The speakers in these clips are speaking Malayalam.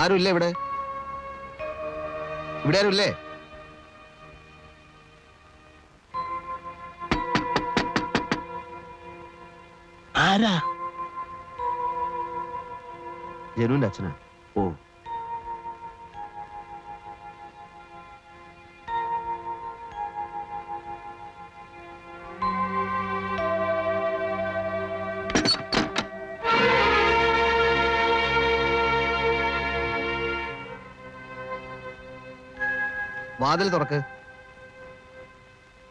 ആരുമില്ല ഇവിടെ? ഇവിടെ ആരുമില്ലേ? ആരാ? ജനുവിന്റെ അച്ഛനാ. ഓ. വാതിൽ തുറക്ക്.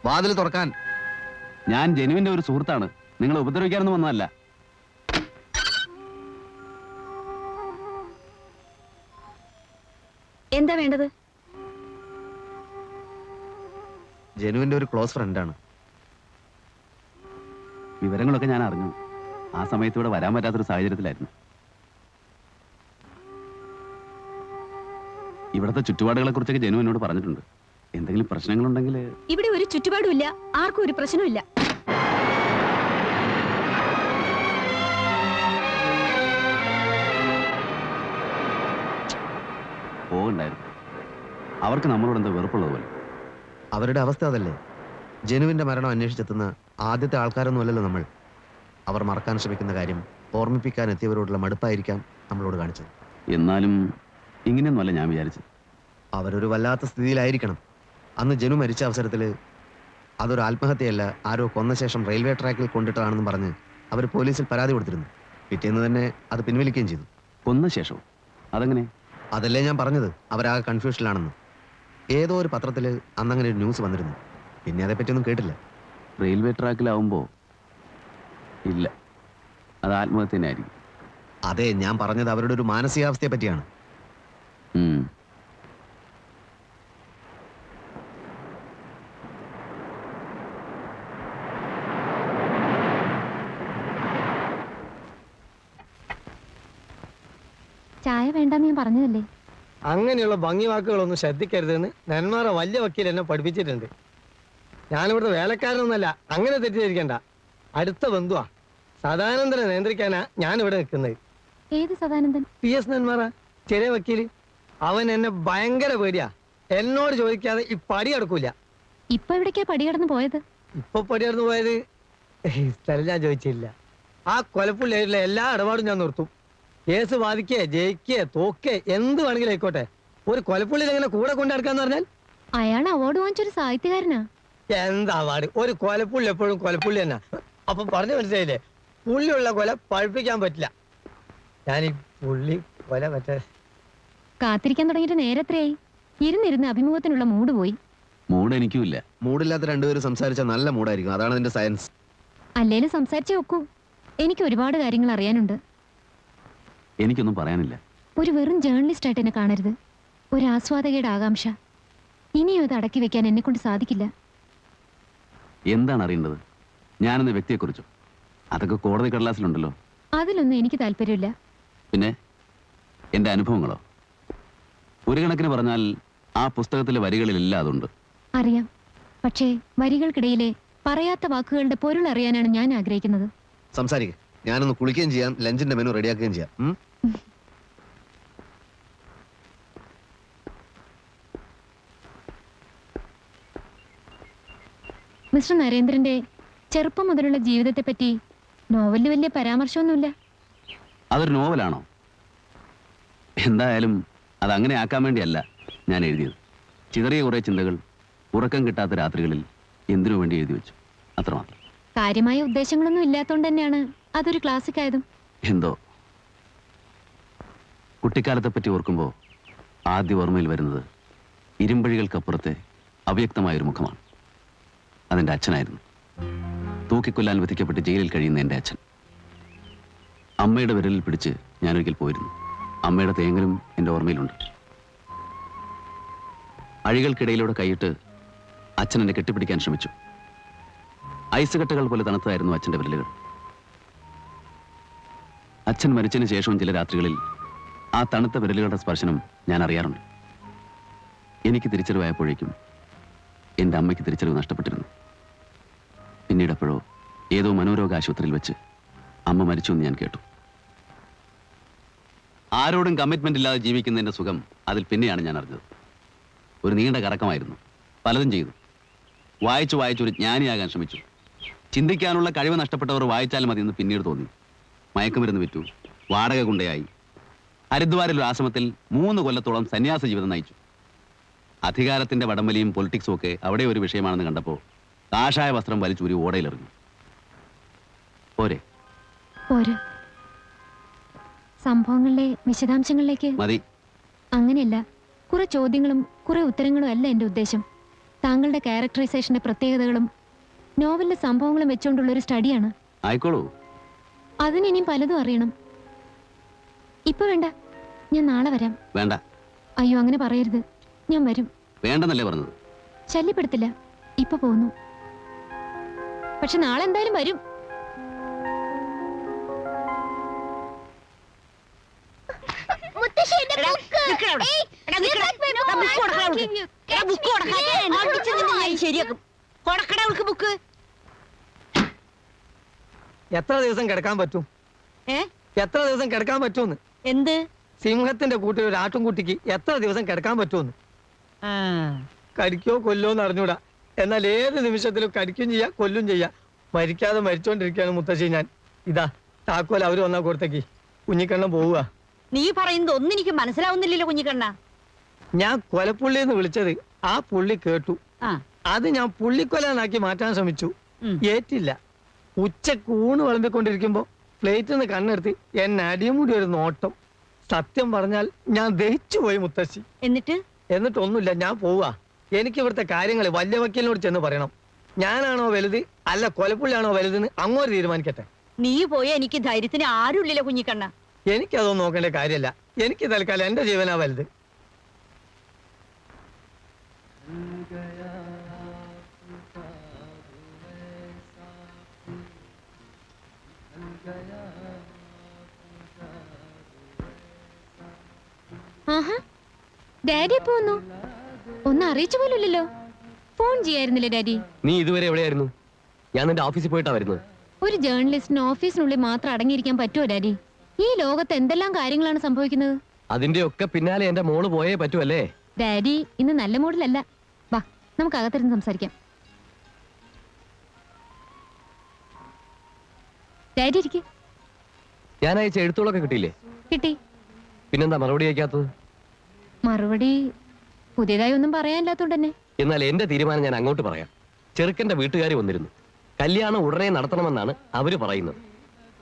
വാതിൽ തുറക്കാൻ. ഞാൻ ജനുവിന്റെ ഒരു സുഹൃത്താണ്. നിങ്ങൾ ഉപദ്രവിക്കാനൊന്നും വന്നതല്ല. എന്താ വേണ്ടത്? ജനുവിന്റെ ഒരു ക്ലോസ് ഫ്രണ്ടാണ് വിവരങ്ങളൊക്കെ ഞാൻ അറിഞ്ഞു. ആ സമയത്തൂടെ ഇവിടെ വരാൻ പറ്റാത്തൊരു സാഹചര്യത്തിലായിരുന്നു. ഇവിടുത്തെ ചുറ്റുപാടുകളെ കുറിച്ചൊക്കെ ജനു എന്നോട് പറഞ്ഞിട്ടുണ്ട്. എന്തെങ്കിലും പ്രശ്നങ്ങളുണ്ടെങ്കിൽ ഇവിടെ ഒരു ചുറ്റുപാടുമില്ല ആർക്കും ഒരു പ്രശ്നമില്ല പോകണ്ടായിരുന്നു. അവർക്ക് നമ്മളോട് എന്താ വെറുപ്പുള്ളത് പോലെ? അവരുടെ അവസ്ഥ അതല്ലേ? ജനുവിന്റെ മരണം അന്വേഷിച്ചെത്തുന്ന ആദ്യത്തെ ആൾക്കാരൊന്നുമല്ലല്ലോ നമ്മൾ. അവർ മറക്കാൻ ശ്രമിക്കുന്ന കാര്യം ഓർമ്മിപ്പിക്കാൻ എത്തിയവരോടുള്ള മടുപ്പായിരിക്കാം നമ്മളോട് കാണിച്ചത്. എന്നാലും ഇങ്ങനെയൊന്നുമല്ല ഞാൻ വിചാരിച്ചത്. അവരൊരു വല്ലാത്ത സ്ഥിതിയിലായിരിക്കണം. അന്ന് ജനു മരിച്ച അവസരത്തിൽ അതൊരു ആത്മഹത്യയല്ല ആരോ കൊന്ന ശേഷം റെയിൽവേ ട്രാക്കിൽ കൊണ്ടിട്ടതാണെന്ന് പറഞ്ഞ് അവർ പോലീസിൽ പരാതി കൊടുത്തിരുന്നു. പിറ്റേന്ന് തന്നെ അത് പിൻവലിക്കുകയും ചെയ്തു. കൊന്ന ശേഷം? അതെങ്ങനെ? അതല്ലേ ഞാൻ പറഞ്ഞത്. അവരാകെ കൺഫ്യൂഷനിലാണെന്ന്. ഏതോ ഒരു പത്രത്തിൽ അന്നങ്ങനെ ഒരു ന്യൂസ് വന്നിരുന്നു. പിന്നെ അതേപ്പറ്റിയൊന്നും കേട്ടില്ല. റെയിൽവേ ട്രാക്കിലാവുമ്പോൾ ഇല്ല. അത് ആത്മഹത്യനായിരിക്കും അതെ ഞാൻ പറഞ്ഞത് അവരുടെ ഒരു മാനസികാവസ്ഥയെ പറ്റിയാണ് ചായ വേണ്ടെന്ന് ഞാൻ പറഞ്ഞതല്ലേ? അങ്ങനെയുള്ള ഭംഗി വാക്കുകളൊന്നും ശ്രദ്ധിക്കരുതെന്ന് നന്മാറ വലിയ വക്കീൽ എന്നെ പഠിപ്പിച്ചിട്ടുണ്ട്. ഞാനിവിടുത്തെ വേലക്കാരനൊന്നല്ല അങ്ങനെ തെറ്റിദ്ധരിക്കണ്ട. അടുത്ത ബന്ധുവാ. സദാനന്ദനെ നിയന്ത്രിക്കാനാ ഞാനിവിടെ നിൽക്കുന്നത്. ഏത് സദാനന്ദൻ? പി എസ് നന്മാറ ചെറിയ വക്കീൽ. അവൻ എന്നെ ഭയങ്കര പേടിയാ. എന്നോട് ചോദിക്കാതെ ഈ പടി അടക്കൂല ഇപ്പൊ എവിടേക്കാ പടികടന്ന് പോയത്? ഇപ്പൊ പടി കടന്നു പോയത്? ഈ സ്ഥലം ഞാൻ ചോദിച്ചില്ല. ആ കൊലപ്പുള്ളിയായിട്ടുള്ള എല്ലാ ഇടപാടും ഞാൻ നിർത്തും. കേസ് വാദിക്കേ ജയിക്കേ തോക്കേ എന്ത് വേണമെങ്കിലും ആയിക്കോട്ടെ. ഒരു കൊലപ്പുള്ളി എങ്ങനെ കൂടെ കൊണ്ടു നടക്കാന്ന് പറഞ്ഞാൽ? അയാൾ അവാർഡ് വാങ്ങിച്ചൊരു സാഹിത്യകാരനാ. എന്താ അവാർഡ് ഒരു കൊലപ്പുള്ളി എപ്പോഴും കൊലപ്പുള്ളി തന്നെ. അപ്പൊ പറഞ്ഞു മനസ്സിലായില്ലേ? പുള്ളിയുള്ള കൊല പഴുപ്പിക്കാൻ പറ്റില്ല. ഞാൻ ഈ പുള്ളി കൊല മറ്റേ കാത്തിരിക്കാൻ തുടങ്ങിയിട്ട് നേരത്രയായി ഇരുന്നിരുന്ന് അഭിമുഖത്തിനുള്ള മൂഡ് പോയി. മൂഡ് എനിക്കും ഇല്ല. മൂടില്ലാത്ത രണ്ടുപേരും സംസാരിച്ച നല്ല മൂഡായിരിക്കും. അതാണ് അതിന്റെ സയൻസ് അല്ലേലും സംസാരിച്ചേ ഒക്കൂ. എനിക്ക് ഒരുപാട് കാര്യങ്ങൾ അറിയാനുണ്ട്. എനിക്കൊന്നും പറയാനില്ല. ഒരു വെറും ജേർണലിസ്റ്റ് ആയിട്ട് എന്നെ കാണരുത്. ഒരു ആസ്വാദകയുടെ ആകാംക്ഷ. ഇനിയും അത് അടക്കി വെക്കാൻ എന്നെ കൊണ്ട് സാധിക്കില്ല. എന്താണ് അറിയേണ്ടത് ഞാനെന്ന വ്യക്തിയെക്കുറിച്ചോ? അതൊക്കെ കോടതി കടലാസിലുണ്ടല്ലോ. അതിലൊന്നും എനിക്ക് താല്പര്യമില്ല. പിന്നെ എന്റെ അനുഭവങ്ങളോ? ഒരു കണക്കിന് പറഞ്ഞാൽ ആ പുസ്തകത്തിലെ വരികളിലെല്ലാം അതുണ്ട്. അറിയാം. പക്ഷേ വരികൾക്കിടയിലെ പറയാത്ത വാക്കുകളുടെ പൊരുൾ അറിയാനാണ് ഞാൻ ആഗ്രഹിക്കുന്നത്. സംസാരിക്കുക ഞാനൊന്ന് കുളിക്കുകയും ചെയ്യാം ലഞ്ചിന്റെ മെനു റെഡിയാക്കുകയും ചെയ്യാം? മിസ്റ്റർ നരേന്ദ്രന്റെ ചെറുപ്പം മുതലുള്ള ജീവിതത്തെ പറ്റി നോവലിൽ വലിയ പരാമർശമൊന്നുമില്ല. അതൊരു നോവലാണോ? എന്തായാലും അത് അങ്ങനെ ആക്കാൻ വേണ്ടിയല്ല ഞാൻ എഴുതിയത്. ചിതറിയ കുറേ ചിന്തകൾ ഉറക്കം കിട്ടാത്ത രാത്രികളിൽ എന്തിനു വേണ്ടി എഴുതി വെച്ചു? അത്രമാത്രം. കാര്യമായ ഉദ്ദേശങ്ങളൊന്നും ഇല്ലാത്തതുകൊണ്ട് തന്നെയാണ് അതൊരു ക്ലാസിക് ആയതും എന്തോ? കുട്ടിക്കാലത്തെ പറ്റി ഓർക്കുമ്പോൾ ആദ്യ ഓർമ്മയിൽ വരുന്നത് ഇരുമ്പഴികൾക്കപ്പുറത്തെ അവ്യക്തമായൊരു മുഖമാണ്. അതെന്റെ അച്ഛനായിരുന്നു. തൂക്കിക്കൊല്ലാൻ വിധിക്കപ്പെട്ട് ജയിലിൽ കഴിയുന്ന എന്റെ അച്ഛൻ. അമ്മയുടെ വിരലിൽ പിടിച്ച് ഞാനൊരിക്കൽ പോയിരുന്നു. അമ്മയുടെ തേങ്ങലും എന്റെ ഓർമ്മയിലുണ്ട്. അഴികൾക്കിടയിലൂടെ കൈയിട്ട് അച്ഛൻ എന്നെ കെട്ടിപ്പിടിക്കാൻ ശ്രമിച്ചു. ഐസ് കട്ടകൾ പോലെ തണുത്തായിരുന്നു അച്ഛന്റെ വിരലുകൾ. അച്ഛൻ മരിച്ചതിന് ശേഷവും ചില രാത്രികളിൽ ആ തണുത്ത വിരലുകളുടെ സ്പർശനം ഞാൻ അറിയാറുണ്ട്. എനിക്ക് തിരിച്ചറിവായപ്പോഴേക്കും എന്റെ അമ്മയ്ക്ക് തിരിച്ചറിവ് നഷ്ടപ്പെട്ടിരുന്നു. പിന്നീട് അപ്പോഴോ ഏതോ മനോരോഗ ആശുപത്രിയിൽ വെച്ച് അമ്മ മരിച്ചു എന്ന് ഞാൻ കേട്ടു. ആരോടും കമ്മിറ്റ്മെന്റ് ഇല്ലാതെ ജീവിക്കുന്നതിന്റെ സുഖം അതിൽ പിന്നെയാണ് ഞാൻ അറിഞ്ഞത്. ഒരു നീണ്ട കറക്കമായിരുന്നു. പലതും ചെയ്തു. വായിച്ചു വായിച്ചു ഒരു ജ്ഞാനിയാകാൻ ശ്രമിച്ചു. ചിന്തിക്കാനുള്ള കഴിവ് നഷ്ടപ്പെട്ടവർ വായിച്ചാൽ എന്ന് പിന്നീട് തോന്നി. മയക്കുമരുന്ന് വിറ്റു. വാടക കൊണ്ടയായി ഹരിദ്വാരിൽ ഒരു ആശ്രമത്തിൽ മൂന്ന് കൊല്ലത്തോളം സന്യാസ ജീവിതം നയിച്ചു. അധികാരത്തിന്റെ വടംവലിയും പൊളിറ്റിക്സും ഒക്കെ അവിടെ ഒരു വിഷയമാണെന്ന് കണ്ടപ്പോൾ കാഷായ വസ്ത്രം വലിച്ചൂരി ഓടയിലെറിഞ്ഞു. പോരെ. പോര്. സംഭവങ്ങളിലെ വിശദാംശങ്ങളിലേക്ക് മതി. അങ്ങനെയല്ല കുറെ ചോദ്യങ്ങളും കുറെ ഉത്തരങ്ങളും അല്ല എന്റെ ഉദ്ദേശം. താങ്കളുടെ ക്യാരക്ടറൈസേഷന്റെ പ്രത്യേകതകളും നോവലിലെ സംഭവങ്ങളും വെച്ചുകൊണ്ടുള്ള ഒരു സ്റ്റഡിയാണ് ആയിക്കോളൂ. അതിന് ഇനിയും പലതും അറിയണം. ഇപ്പൊ വേണ്ട. ഞാൻ നാളെ വരാം. വേണ്ട. അയ്യോ അങ്ങനെ പറയരുത്. ഞാൻ വരും. വേണ്ടെന്നല്ലേ പറഞ്ഞത്? ശല്യപ്പെടുത്തില്ല. ഇപ്പൊ പോന്നു. പക്ഷെ നാളെ എന്തായാലും വരും. ശരിയാക്കും. കൊടുക്കട അവൾക്ക് ബുക്ക്. എത്ര ദിവസം കിടക്കാൻ പറ്റും? ഏ? എത്ര ദിവസം കിടക്കാൻ പറ്റുമെന്ന്? എന്ത്? സിംഹത്തിന്റെ കൂട്ടിൽ ഒരു ആട്ടുംകുട്ടിക്ക് എത്ര ദിവസം കിടക്കാൻ പറ്റുമെന്ന്. കടിക്കോ കൊല്ലോ എന്ന് അറിഞ്ഞൂടാ. എന്നാൽ ഏത് നിമിഷത്തിലും കടിക്കും ചെയ്യാം കൊല്ലും ചെയ്യാം. മരിക്കാതെ മരിച്ചോണ്ടിരിക്കുകയാണ് മുത്തശ്ശി ഞാൻ. ഇതാ താക്കോൽ അവർ വന്നാ കൊടുത്തേക്ക്. കുഞ്ഞിക്കണ്ണം പോവുക. നീ പറയുന്നത് ഒന്നും എനിക്ക് മനസ്സിലാവുന്നില്ലല്ലോ കുഞ്ഞിക്കണ്ണ. ഞാൻ കൊലപ്പുള്ളി എന്ന് വിളിച്ചത് ആ പുള്ളി കേട്ടു. അത് ഞാൻ പുള്ളിക്കൊലാനാക്കി മാറ്റാൻ ശ്രമിച്ചു. ഏറ്റില്ല. ഉച്ചക്കൂണ് വിളമ്പിക്കൊണ്ടിരിക്കുമ്പോ പ്ലേറ്റിൽ നിന്ന് കണ്ണെടുത്ത് എന്നെ അടിമുടി ഒരു നോട്ടം. സത്യം പറഞ്ഞാൽ ഞാൻ ദഹിച്ചു പോയി മുത്തശ്ശി. എന്നിട്ട്? എന്നിട്ടൊന്നുമില്ല ഞാൻ പോവാ. എനിക്ക് ഇവിടുത്തെ കാര്യങ്ങൾ വലിയ വക്കീലിനോട് ചെന്ന് പറയണം. ഞാനാണോ വലുത് അല്ല കൊലപ്പുള്ളിയാണോ വലുതെന്ന് അങ്ങോട്ട് തീരുമാനിക്കട്ടെ. നീ പോയ എനിക്ക് ധൈര്യത്തിന് ആരുള്ളില്ല കുഞ്ഞിക്കണ്ണ. എനിക്കതൊന്നും നോക്കേണ്ട കാര്യമല്ല. എനിക്ക് തൽക്കാലം എന്റെ ജീവനാ വലുത്. ആഹാ ഡാഡി എപ്പോ വന്നു? ഒന്ന് അറിയിച്ചു പോലുമില്ലല്ലോ. Phone ചെയ്യായിരുന്നില്ലേ daddy? നീ ഇതുവരെ എവിടെയായിരുന്നു? ഞാൻ നിന്റെ ഓഫീസിൽ പോയിട്ടാ വരുന്നത്. ഒരു ജേർണലിസ്റ്റിന് ഓഫീസിനുള്ളിൽ മാത്രം അടങ്ങിയിരിക്കാൻ പറ്റുമോ ഡാഡി? ഈ ലോകത്ത് എന്തെല്ലാം കാര്യങ്ങളാണ് സംഭവിക്കുന്നത്? അതിന്റെ ഒക്കെ പിന്നാലെ എന്റെ മോൾ പോയേ പറ്റുമല്ലേ ഡാഡി ഇന്ന് നല്ല മൂഡിലല്ല. വാ നമുക്ക് അകത്തിരുന്ന് സംസാരിക്കാം. ഡാഡി ഇരിക്കെ ഞാൻ അയച്ച എഴുത്തുകളൊക്കെ കിട്ടിയില്ലേ? കിട്ടി. പിന്നെന്താ മറുപടി അയക്കാത്തത്? മറുപടി പുതിയതായി ഒന്നും പറയാനില്ലാത്തോണ്ട് തന്നെ എന്നാൽ എന്റെ തീരുമാനം ഞാൻ അങ്ങോട്ട് പറയാം. ചെറുക്കന്റെ വീട്ടുകാർ വന്നിരുന്നു. കല്യാണം ഉടനെ നടത്തണമെന്നാണ് അവർ പറയുന്നത്.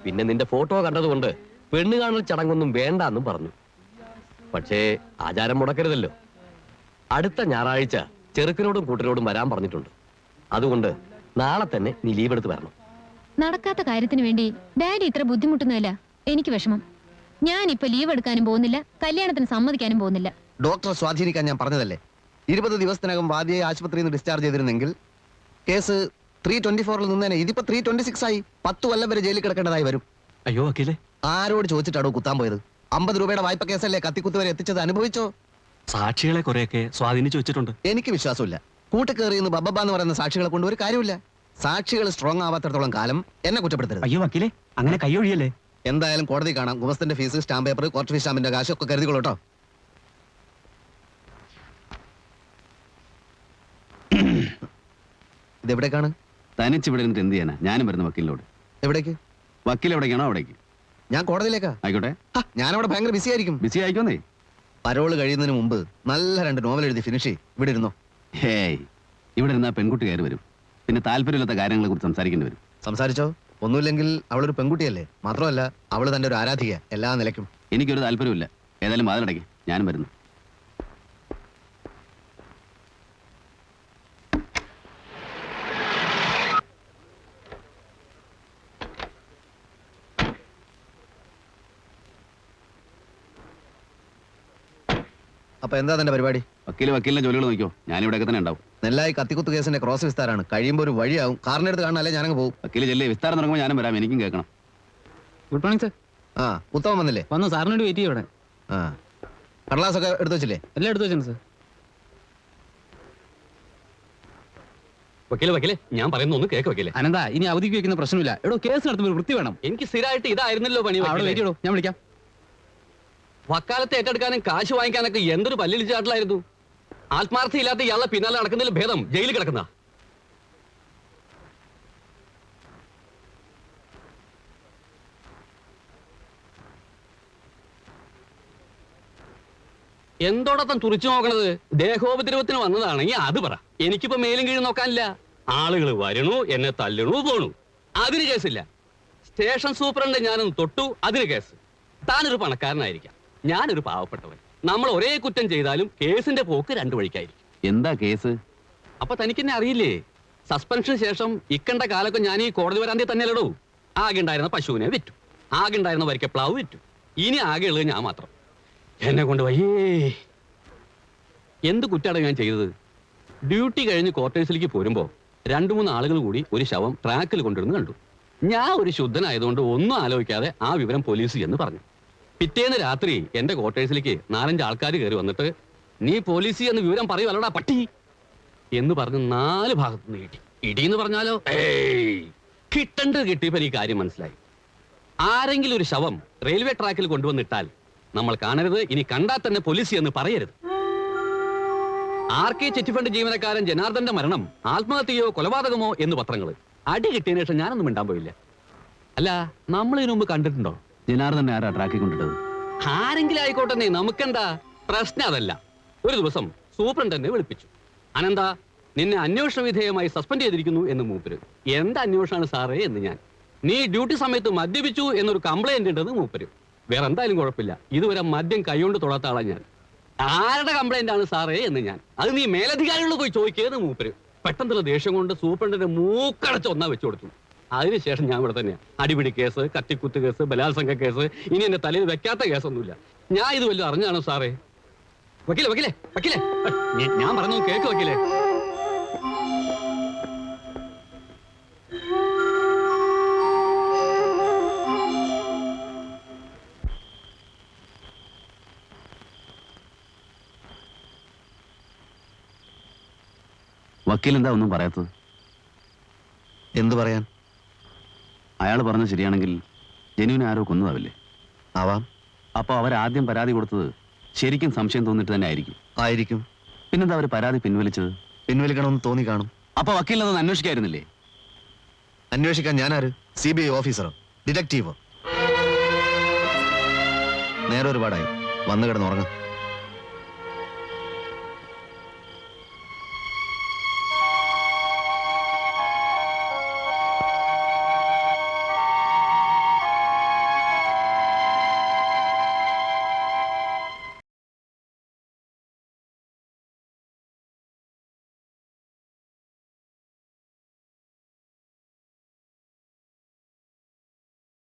പിന്നെ നിന്റെ ഫോട്ടോ കണ്ടതുകൊണ്ട് പെണ്ണ് കാണൽ ചടങ്ങൊന്നും വേണ്ട എന്നും പറഞ്ഞു. പക്ഷേ ആചാരം മുടക്കരുതല്ലോ. അടുത്ത ഞായറാഴ്ച ചെറുക്കനോടും കൂട്ടരോടും വരാൻ പറഞ്ഞിട്ടുണ്ട്. അതുകൊണ്ട് നാളെ തന്നെ നീ ലീവ് എടുത്ത് വരണം. നടക്കാത്ത കാര്യത്തിന് വേണ്ടി ഡാഡി ഇത്ര ബുദ്ധിമുട്ടുന്നതല്ല. എനിക്ക് വിഷമം. ഞാൻ ഇപ്പൊ ലീവ് എടുക്കാനും പോകുന്നില്ല കല്യാണത്തിന് സമ്മതിക്കാനും പോകുന്നില്ല. ഡോക്ടറെ സ്വാധീനിക്കാൻ ഞാൻ പറഞ്ഞതല്ലേ? ഇരുപത് ദിവസത്തിനകം വാദിയെ ആശുപത്രിയിൽ നിന്ന് ഡിസ്ചാർജ് ചെയ്തിരുന്നെങ്കിൽ കേസ് ത്രീ ട്വന്റി ഫോറിൽ നിന്നേനെ ഇതിപ്പോ ത്രീ ട്വന്റി സിക്സ് ആയി പത്ത് കൊല്ലം വരെ ജയിലിൽ കിടക്കേണ്ടതായി വരും. അയ്യോ വക്കീലേ ആരോട് ചോദിച്ചിട്ടാണോ കുത്താൻ പോയത്? അമ്പത് രൂപയുടെ വായ്പ കേസല്ലേ കത്തിക്കുത്ത് വരെ എത്തിച്ചത് അനുഭവിച്ചോ? സാക്ഷികളെ കുറെയൊക്കെ സ്വാധീനിച്ചു വെച്ചിട്ടുണ്ട്. എനിക്ക് വിശ്വാസമില്ല. കൂട്ടുകയറിയെന്ന് ബബ്ബ എന്ന് പറയുന്ന സാക്ഷികളെ കൊണ്ട് ഒരു കാര്യമില്ല സാക്ഷികൾ സ്ട്രോങ് ആവാത്തടത്തോളം കാലം എന്നെ കുറ്റപ്പെടുത്തരുത്. അയ്യോ വക്കീലേ അങ്ങനെ കൈയൊഴിയല്ലേ? എന്തായാലും കോടതി കാണാം. ഗുമസ്തന്റെ fees stamp paper court fees സ്റ്റാമ്പിന്റെ കാശ് ഒക്കെ കരുതിക്കോളൂ കേട്ടോ ഇതെവിടേക്കാണ് തനിച്ച് ഇവിടെ ഇരുന്നിട്ട് എന്ത് ചെയ്യാനാ? ഞാനും വരുന്ന വക്കീലിനോട്. എവിടേക്ക്? വക്കീൽ എവിടേക്കാണോ അവിടേക്ക്. ഞാൻ കോടതിയിലേക്കാ. ആയിക്കോട്ടെ. ഹ, ഞാനവിടെ ഭയങ്കര ബിസി ആയിരിക്കും. ബിസി ആയിക്കോന്നേ. പരോൾ കഴിയുന്നതിന് മുമ്പ് നല്ല രണ്ട് നോവൽ എഴുതി ഫിനിഷ് ചെയ്യ്. ഇവിടെ ഇരുന്നോ. ഹേയ് ഇവിടെ ഇരുന്നാ പെൺകുട്ടി കയറി വരും. പിന്നെ താല്പര്യമില്ലാത്ത കാര്യങ്ങളെ കുറിച്ച് സംസാരിക്കേണ്ടി വരും. സംസാരിച്ചോ? ഒന്നുമില്ലെങ്കിൽ അവളൊരു പെൺകുട്ടിയല്ലേ? മാത്രമല്ല അവൾ തന്റെ ഒരു ആരാധിക എല്ലാ നിലയ്ക്കും. എനിക്കൊരു താല്പര്യമില്ല ഏതായാലും വാതിലടയ്ക്ക്. ഞാനും വരുന്നു. അപ്പൊ എന്താ തന്റെ പരിപാടി? വക്കീൽ വക്കീലിന്റെ ജോലികൾ നോക്കിയോ ഞാനിവിടെയൊക്കെ തന്നെ ഉണ്ടാവും. നെല്ലായി കത്തിക്കുത്ത് കേസിന്റെ ക്രോസ് വിസ്താരാണ്. കഴിയുമ്പോൾ ഒരു വഴിയാവും. കാറിന്റെ അടുത്ത് കാണാൻ ഞാനങ്ങ് പോകും വക്കീൽ ചെല്ലേ വിസ്താരം തുടങ്ങുമ്പോൾ ഞാനും വരാം. എനിക്കും കേൾക്കണം. ഗുഡ് മോർണിംഗ് സർ ആ ഉത്തമം വന്നില്ലേ? വന്നു. സാറിന് വേണ്ടി വെയിറ്റ് ചെയ്യോടെ ആ. കടലാസൊക്കെ എടുത്തു വെച്ചില്ലേ? എല്ലാം എടുത്തു വെച്ചു സർ വക്കീലെ വക്കീലെ ഞാൻ പറയുന്ന ഒന്ന് കേക്ക് വക്കീലെ. അനന്താ ഇനി അവധിക്ക് വെക്കുന്ന പ്രശ്നമില്ല. എടോ കേസ് നടത്തുമ്പോൾ വൃത്തി വേണം. എനിക്ക് സ്ഥിരമായിട്ട് ഇതായിരുന്നല്ലോ പണി അവിടെ വെയിറ്റ് ചെയ്യടോ ഞാൻ വിളിക്കാം. വക്കാലത്ത് ഏറ്റെടുക്കാനും കാശ് വാങ്ങിക്കാനൊക്കെ എന്തൊരു പല്ലിളിച്ചാട്ടിലായിരുന്നു ആത്മാർത്ഥയില്ലാത്ത ഇയാളെ പിന്നാലെ നടക്കുന്നതിൽ ഭേദം ജയിലിൽ കിടക്കുന്ന. എന്തോടത്തം തുറിച്ചു നോക്കണത്? ദേഹോപദ്രവത്തിന് വന്നതാണെങ്കിൽ അത് പറ. എനിക്കിപ്പോ മേലും കീഴും നോക്കാനില്ല. ആളുകൾ വരണു എന്നെ തല്ലണു പോണു. അതിന് കേസില്ല. സ്റ്റേഷൻ സൂപ്രണ്ട് ഞാനൊന്ന് തൊട്ടു അതിന് കേസ്. താനൊരു പണക്കാരനായിരിക്കാം. ഞാനൊരു പാവപ്പെട്ടവൻ. നമ്മൾ ഒരേ കുറ്റം ചെയ്താലും കേസിന്റെ പോക്ക് രണ്ടു വഴിക്കായിരിക്കും. എന്താ കേസ്? അപ്പൊ തനിക്കെന്നെ അറിയില്ലേ? സസ്പെൻഷന് ശേഷം ഇക്കണ്ട കാലൊക്കെ ഞാൻ ഈ കോടതി വരാന്തി തന്നെയല്ലടോ. ആകെ ഉണ്ടായിരുന്ന പശുവിനെ വിറ്റു. ആകെ ഉണ്ടായിരുന്ന വരിക്കപ്ലാവ് വിറ്റു. ഇനി ആകെ ഉള്ളത് ഞാൻ മാത്രം. എന്നെ കൊണ്ട് വയ്യേ. എന്ത് കുറ്റാണ് ഞാൻ ചെയ്തത്? ഡ്യൂട്ടി കഴിഞ്ഞ് ക്വാർട്ടേഴ്സിലേക്ക് പോരുമ്പോ രണ്ടു മൂന്ന് ആളുകൾ കൂടി ഒരു ശവം ട്രാക്കിൽ കൊണ്ടിരുന്ന് കണ്ടു. ഞാൻ ഒരു ശുദ്ധനായതുകൊണ്ട് ഒന്നും ആലോചിക്കാതെ ആ വിവരം പോലീസ് എന്ന് പറഞ്ഞു. പിറ്റേന്ന് രാത്രി എന്റെ ക്വാർട്ടേഴ്സിലേക്ക് നാലഞ്ച് ആൾക്കാർ കയറി വന്നിട്ട് നീ പോലീസി എന്ന് വിവരം പറയുവല്ലടാ പട്ടി എന്ന് പറഞ്ഞ് നാല് ഭാഗത്ത് നിന്ന് ഇടി ഇടി എന്ന് പറഞ്ഞാലോ? കിട്ടണ്ട് കിട്ടേണ്ടത് കിട്ടിയപ്പോ ഈ കാര്യം മനസ്സിലായി. ആരെങ്കിലും ഒരു ശവം റെയിൽവേ ട്രാക്കിൽ കൊണ്ടുവന്നിട്ടാൽ നമ്മൾ കാണരുത് ഇനി കണ്ടാൽ തന്നെ പോലീസി എന്ന് പറയരുത്. ആർ കെ ചിറ്റ് ഫണ്ട് ജീവനക്കാരൻ ജനാർദ്ദന്റെ മരണം ആത്മഹത്യയോ കൊലപാതകമോ എന്ന് പത്രങ്ങൾ അടി കിട്ടിയതിനു ശേഷം ഞാനൊന്നും മിണ്ടാൻ പോയില്ല. അല്ല നമ്മൾ ഇതിനു മുമ്പ് കണ്ടിട്ടുണ്ടോ? ജനാർദ്ദനെ ആരാ ട്രാക്കിൽ കൊണ്ടിട്ടത്? ആരെങ്കിലും ആയിക്കോട്ടെ നമുക്കെന്താ? പ്രശ്നം അതല്ല. ഒരു ദിവസം സൂപ്രണ്ട് വിളിപ്പിച്ചു. അനന്ത നിന്നെ അന്വേഷണ വിധേയമായി സസ്പെൻഡ് ചെയ്തിരിക്കുന്നു എന്ന് മൂപ്പര്. എന്ത് അന്വേഷണമാണ് സാറേ എന്ന് ഞാൻ. നീ ഡ്യൂട്ടി സമയത്ത് മദ്യപിച്ചു എന്നൊരു കംപ്ലൈന്റ് ഉണ്ടെന്ന് മൂപ്പര്. വേറെ എന്തായാലും കുഴപ്പമില്ല. ഇതുവരെ മദ്യം കൈകൊണ്ട് തൊടാത്ത ആളാ ഞാൻ. ആരുടെ കംപ്ലൈന്റ് ആണ് സാറേ എന്ന് ഞാൻ. അത് നീ മേലധികാരികളോട് പോയി ചോദിക്കുന്നത് മൂപ്പര്. പെട്ടെന്നുള്ള ദേഷ്യം കൊണ്ട് സൂപ്രണ്ടിന്റെ മൂക്കടച്ച് ഒന്നാ വെച്ചു കൊടുത്തു. അതിനുശേഷം ഞാൻ ഇവിടെ തന്നെയാണ് അടിപിടി കേസ് കത്തിക്കുത്ത് കേസ് ബലാത്സംഗ കേസ് ഇനി എന്റെ തലയിൽ വെക്കാത്ത കേസൊന്നുമില്ല. ഞാൻ ഇത് വല്ലതും അറിഞ്ഞാണോ സാറേ? വക്കീലെ വക്കീലെ വക്കീലെ. ഞാൻ പറഞ്ഞു കേക്ക് വക്കീലെ. വക്കീൽ എന്താ ഒന്നും പറയാത്തത്? എന്തു പറയാൻ? അയാൾ പറഞ്ഞ ശരിയാണെങ്കിൽ ജനുവിനെ ആരോ കൊന്നതാവില്ലേ? ആവാം. അപ്പോൾ ആദ്യം പരാതി കൊടുത്തത് ശരിക്കും സംശയം തോന്നിട്ട് തന്നെ ആയിരിക്കും. ആയിരിക്കും. പിന്നെന്താ അവർ പരാതി പിൻവലിച്ചത്? പിൻവലിക്കണമെന്ന് തോന്നി കാണും. അപ്പൊ വക്കീലിനതൊന്ന് അന്വേഷിക്കായിരുന്നില്ലേ? അന്വേഷിക്കാൻ ഞാനാര്? സി ബി ഐ ഓഫീസറോ? ഡിറ്റക്റ്റീവോ? നേരെ ഒരുപാടായി. വന്നു കിടന്നുറങ്ങാം